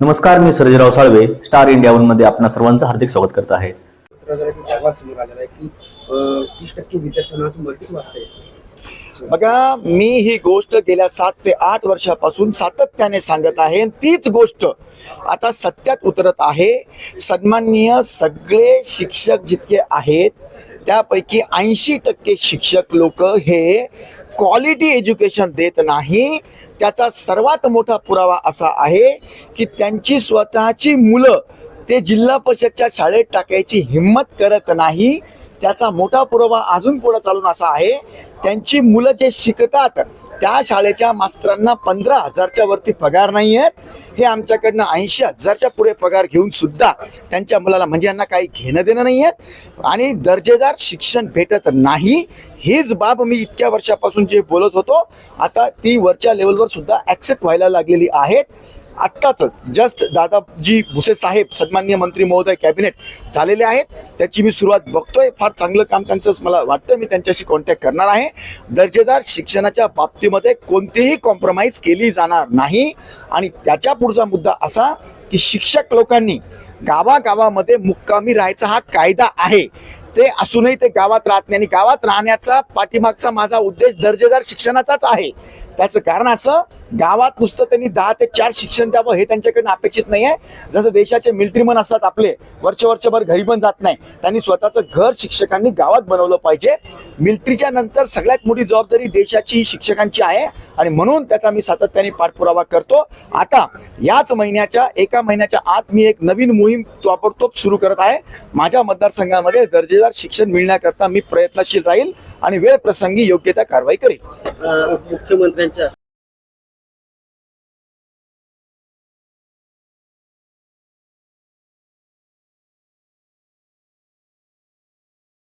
नमस्कार मी Sarjerao Salve star India वनमध्ये आपणा सर्वांचं हार्दिक स्वागत करत आहे. जरा एक अहवाल समोर आलेला आहे की तीस टक्के विद्यार्थ्यांना अजून मराठीच वाचता येत बघा मी ही गोष्ट गेल्या सात ते आठ वर्षापासून सातत्याने सांगत आहे आणि तीच गोष्ट आता सत्यात उतरत आहे. सन्माननीय सगळे शिक्षक जितके आहेत त्यापैकी ऐंशी टक्के शिक्षक लोक हे क्वालिटी एज्युकेशन देत नाही त्याचा सर्वात मोठा पुरावा असा आहे की त्यांची स्वतःची मुलं ते जिल्हा परिषदच्या शाळेत टाकायची हिंमत करत नाही त्याचा मोठा पुरावा अजून पुढे चालून असा आहे. त्यांची मुलं जे शिकतात त्या शाळेच्या मास्तरांना पंधरा हजारच्या वरती पगार नाही आहेत. हे आमच्याकडनं ऐंशी हजारच्या पुढे पगार घेऊन सुद्धा त्यांच्या मुलाला म्हणजे यांना काही घेणं देणं नाही आहेत. आणि दर्जेदार शिक्षण भेटत नाही हीच बाब मी इतक्या वर्षापासून जे बोलत होतो आता ती वरच्या लेवलवर सुद्धा ॲक्सेप्ट व्हायला लागलेली आहेत. आत्ताच जस्ट दादाजी भुसे साहेब सन्मान्य मंत्री महोदय कॅबिनेट झालेले आहेत. त्याची मी सुरुवात बघतोय. फार चांगलं काम त्यांचं मला वाटतं. मी त्यांच्याशी कॉन्टॅक्ट करणार आहे. दर्जेदार शिक्षणाच्या बाबतीमध्ये कोणतीही कॉम्प्रोमाइज केली जाणार नाही. आणि त्याच्या पुढचा मुद्दा असा की शिक्षक लोकांनी गावागावामध्ये मुक्कामी राहायचा हा कायदा आहे. ते असूनही ते गावात राहत नाही. आणि गावात राहण्याचा पाठीमागचा माझा उद्देश दर्जेदार शिक्षणाचाच आहे. त्याचं कारण असं गावात नुसतं त्यांनी दहा ते चार शिक्षण द्यावं हे त्यांच्याकडून अपेक्षित नाही आहे जसं देशाचे मिलिटरीमन असतात आपले वर्ष वर्षभर घरी पण जात नाही. त्यांनी स्वतःचं घर शिक्षकांनी गावात बनवलं पाहिजे. मिलिटरीच्या नंतर सगळ्यात मोठी जबाबदारी देशाची ही शिक्षकांची आहे आणि म्हणून त्याचा मी सातत्याने पाठपुरावा करतो. आता याच महिन्याच्या एका महिन्याच्या आत मी एक नवीन मोहीम ताबडतोब सुरू करत आहे. माझ्या मतदारसंघामध्ये दर्जेदार शिक्षण मिळण्याकरता मी प्रयत्नशील राहील. आणि वेळ प्रसंगी योग्य त्या कारवाई करेल. मुख्यमंत्र्यांच्या